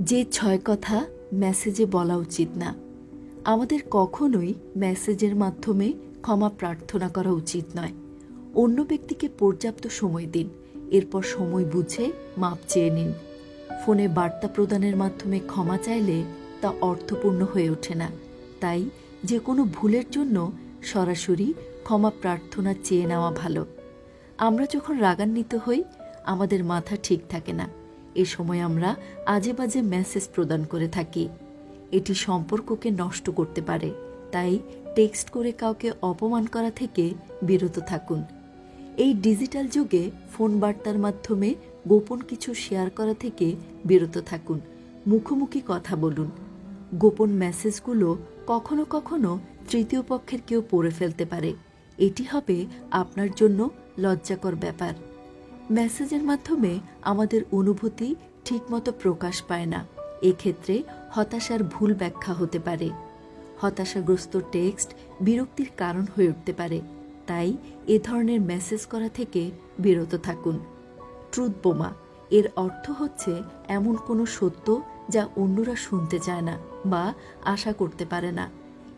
যে ছয় কথা মেসেজে বলা উচিত না। আমাদের কখনোই মেসেজের মাধ্যমে ক্ষমা প্রার্থনা করা উচিত নয়। অন্য ব্যক্তিকে পর্যাপ্ত সময় দিন, এরপর সময় বুঝে মাপ চেয়ে নিন। ফোনে বার্তা প্রদানের মাধ্যমে ক্ষমা চাইলে তা অর্থপূর্ণ হয়ে ওঠে না। তাই যে কোনো ভুলের জন্য সরাসরি ক্ষমা প্রার্থনা চেয়ে নেওয়া ভালো। আমরা যখন রাগান্বিত হই, আমাদের মাথা ঠিক থাকে না। এ সময় আমরা আজে বাজে মেসেজ প্রদান করে থাকি। এটি সম্পর্ককে নষ্ট করতে পারে, তাই টেক্সট করে কাউকে অপমান করা থেকে বিরত থাকুন। এই ডিজিটাল যুগে ফোন বার্তার মাধ্যমে গোপন কিছু শেয়ার করা থেকে বিরত থাকুন। মুখোমুখি কথা বলুন। গোপন মেসেজগুলো কখনো কখনো তৃতীয় পক্ষের কেউ পড়ে ফেলতে পারে। এটি হবে আপনার জন্য লজ্জাকর ব্যাপার। মেসেজের মাধ্যমে আমাদের অনুভূতি ঠিকমতো প্রকাশ পায় না। এক্ষেত্রে হতাশার ভুল ব্যাখ্যা হতে পারে। হতাশাগ্রস্ত টেক্সট বিরক্তির কারণ হয়ে উঠতে পারে। তাই এ ধরনের মেসেজ করা থেকে বিরত থাকুন। ট্রুথ বোমা, এর অর্থ হচ্ছে এমন কোনো সত্য যা অন্যরা শুনতে চায় না বা আশা করতে পারে না।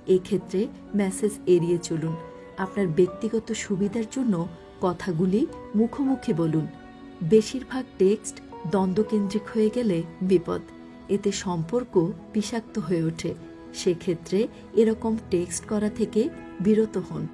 এক্ষেত্রে মেসেজ এড়িয়ে চলুন। আপনার ব্যক্তিগত সুবিধার জন্য কথাগুলি মুখোমুখি বলুন। বেশিরভাগ টেক্সট দ্বন্দ্বকেন্দ্রিক হয়ে গেলে বিপদ। এতে সম্পর্ক বিষাক্ত হয়ে ওঠে। সেক্ষেত্রে এরকম টেক্সট করা থেকে বিরত হন।